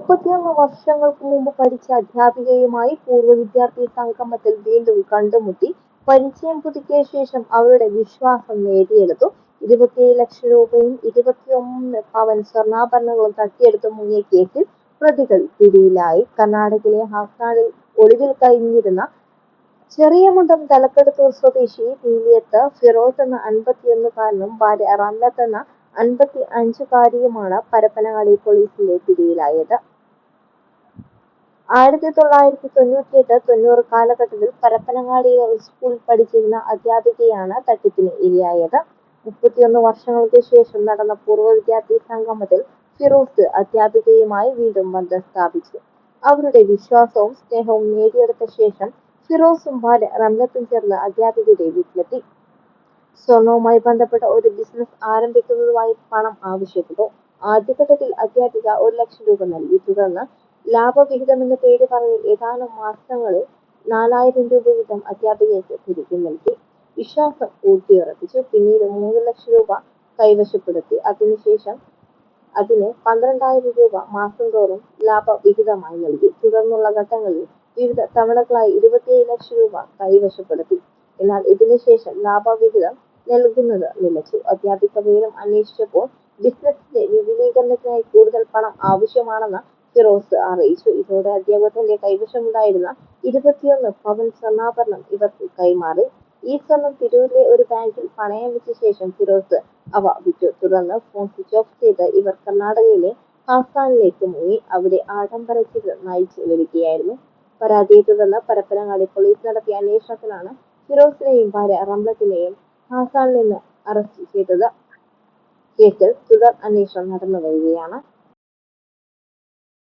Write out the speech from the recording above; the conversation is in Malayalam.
മുപ്പത്തിയൊന്ന് വർഷങ്ങൾക്ക് മുമ്പ് പഠിച്ച അധ്യാപികയുമായി പൂർവ വിദ്യാർത്ഥി സംഗമത്തിൽ വീണ്ടും കണ്ടുമുട്ടി. പരിചയം പുതുക്കിയ ശേഷം അവരുടെ വിശ്വാസം നേടിയെടുത്തു. ഇരുപത്തിയേഴ് ലക്ഷം രൂപയും ഇരുപത്തിയൊന്ന് പവൻ സ്വർണാഭരണങ്ങളും തട്ടിയെടുത്ത് മുങ്ങിയ കേസിൽ പ്രതികൾ പിടിയിലായി. കർണാടകയിലെ ഹാസ്നാഡിൽ ഒളിവിൽ കഴിഞ്ഞിരുന്ന ചെറിയമുണ്ടം തലക്കെടുത്തൂർ സ്വദേശി നീലിയത്ത് ഫിറോസ് എന്ന അൻപത്തിയൊന്നുകാരനും ഭാര്യ റംലത്ത് എന്ന അൻപത്തി അഞ്ചുകാരിയുമാണ് പരപ്പനങ്ങാടി പോലീസിന്റെ പിടിയിലായത്. ആയിരത്തി തൊള്ളായിരത്തി തൊണ്ണൂറ്റിയെട്ട് തൊണ്ണൂറ് കാലഘട്ടത്തിൽ പരപ്പനങ്ങാടി സ്കൂളിൽ പഠിച്ചിരുന്ന അധ്യാപികയാണ് തട്ടിപ്പിന് ഇരയായത്. മുപ്പത്തിയൊന്ന് വർഷങ്ങൾക്ക് ശേഷം നടന്ന പൂർവ വിദ്യാർത്ഥി സംഗമത്തിൽ ഫിറോസ് അധ്യാപികയുമായി വീണ്ടും ബന്ധം സ്ഥാപിച്ചു. അവരുടെ വിശ്വാസവും സ്നേഹവും നേടിയെടുത്ത ശേഷം ഫിറോസും ഭാര്യ റംലത്തും ചേർന്ന് അധ്യാപികയുടെ വീട്ടിലെത്തി. സ്വർണവുമായി ബന്ധപ്പെട്ട ഒരു ബിസിനസ് ആരംഭിക്കുന്നതുമായി പണം ആവശ്യപ്പെട്ടു. ആദ്യഘട്ടത്തിൽ അധ്യാപിക ഒരു ലക്ഷം രൂപ നൽകി. തുടർന്ന് ലാഭവിഹിതം എന്ന പേര് പറഞ്ഞ് ഏതാനും മാസങ്ങളിൽ നാലായിരം രൂപ വീതം അധ്യാപികയ്ക്ക് തിരികെ നൽകി. വിശ്വാസം ഊട്ടിയുറപ്പിച്ചു. പിന്നീട് മൂന്ന് ലക്ഷം രൂപ കൈവശപ്പെടുത്തി. അതിനുശേഷം അതിന് പന്ത്രണ്ടായിരം രൂപ മാസം തോറും ലാഭവിഹിതമായി നൽകി. തുടർന്നുള്ള ഘട്ടങ്ങളിൽ വിവിധ തവണകളായി ഇരുപത്തിയേഴ് ലക്ഷം രൂപ കൈവശപ്പെടുത്തി. എന്നാൽ ഇതിനുശേഷം ലാഭവിഹിതം നൽകുന്നത് നിലച്ചു. അധ്യാപിക വിവരം അന്വേഷിച്ചപ്പോൾ ബിസിനസിന്റെ വിപുലീകരണത്തിനായി കൂടുതൽ പണം ആവശ്യമാണെന്ന് ഫിറോസ് അറിയിച്ചു. ഇതോടെ അധ്യാപകന്റെ കൈവശമുണ്ടായിരുന്ന ഇരുപത്തിയൊന്ന് പവൻ സ്വർണാഭരണം ഇവർക്ക് കൈമാറി. ഈ സ്വർണം തിരൂരിലെ ഒരു ബാങ്കിൽ പണയം വെച്ച ശേഷം ഫിറോസ് അവ വിറ്റു. തുടർന്ന് ഫോൺ സ്വിച്ച് ഓഫ് ചെയ്ത് ഇവർ കർണാടകയിലെ ഹാസാനിലേക്ക് മുങ്ങി. അവിടെ ആഡംബര ജീവിതം നയിച്ചു വരികയായിരുന്നു. പരാതിയെ തുടർന്ന് പരപ്പനങ്ങാടി പോലീസ് നടത്തിയ അന്വേഷണത്തിലാണ് ഫിറോസിനെയും ഭാര്യ റംലത്തിനെയും ഹാസാനിൽ നിന്ന് അറസ്റ്റ് ചെയ്തത് കേസിൽ തുടർ അന്വേഷണം നടന്നു വരികയാണ്.